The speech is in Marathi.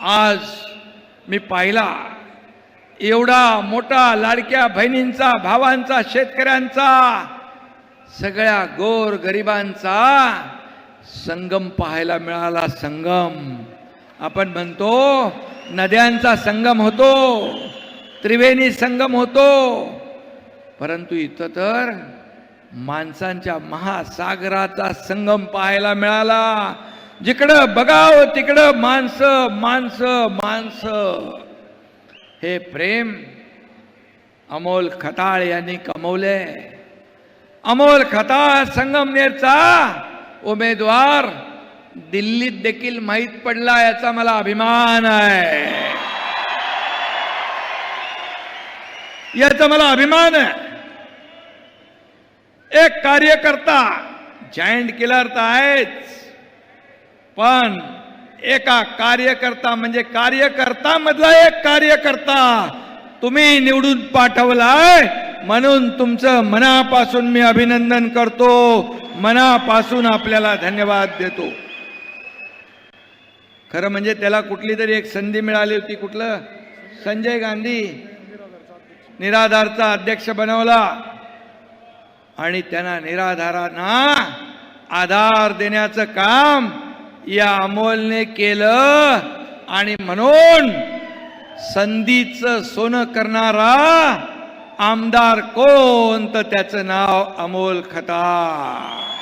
आज मी पाहिला एवढा मोठा लाडक्या बहिणींचा भावांचा शेतकऱ्यांचा सगळ्या गोर गरिबांचा संगम पाहायला मिळाला संगम. आपण म्हणतो नद्यांचा संगम होतो त्रिवेणी संगम होतो परंतु इथं तर माणसांच्या महासागराचा संगम पाहायला मिळाला. जिकडं बघावं तिकडं माणसं माणसं माणसं. हे प्रेम अमोल खताळ यांनी कमवले अमोल खताळ संगमनेरचा उमेदवार दिल्लीत देखील माहीत पडला याचा मला अभिमान आहे. याचा मला अभिमान आहे. एक कार्यकर्ता जायंट किलर तर आहेच. पण एका कार्यकर्ता म्हणजे कार्यकर्ता मधला एक कार्यकर्ता तुम्ही निवडून पाठवलाय म्हणून तुमचं मनापासून मी अभिनंदन करतो. मनापासून आपल्याला धन्यवाद देतो. खरं म्हणजे त्याला कुठली तरी एक संधी मिळाली होती कुठलं? संजय गांधी निराधारचा अध्यक्ष बनवला. आणि त्यांना निराधारांना आधार देण्याचं काम या अमोलने केलं आणि म्हणून संधीचं सोनं करणारा आमदार कोण? तर त्याचं नाव अमोल खताळ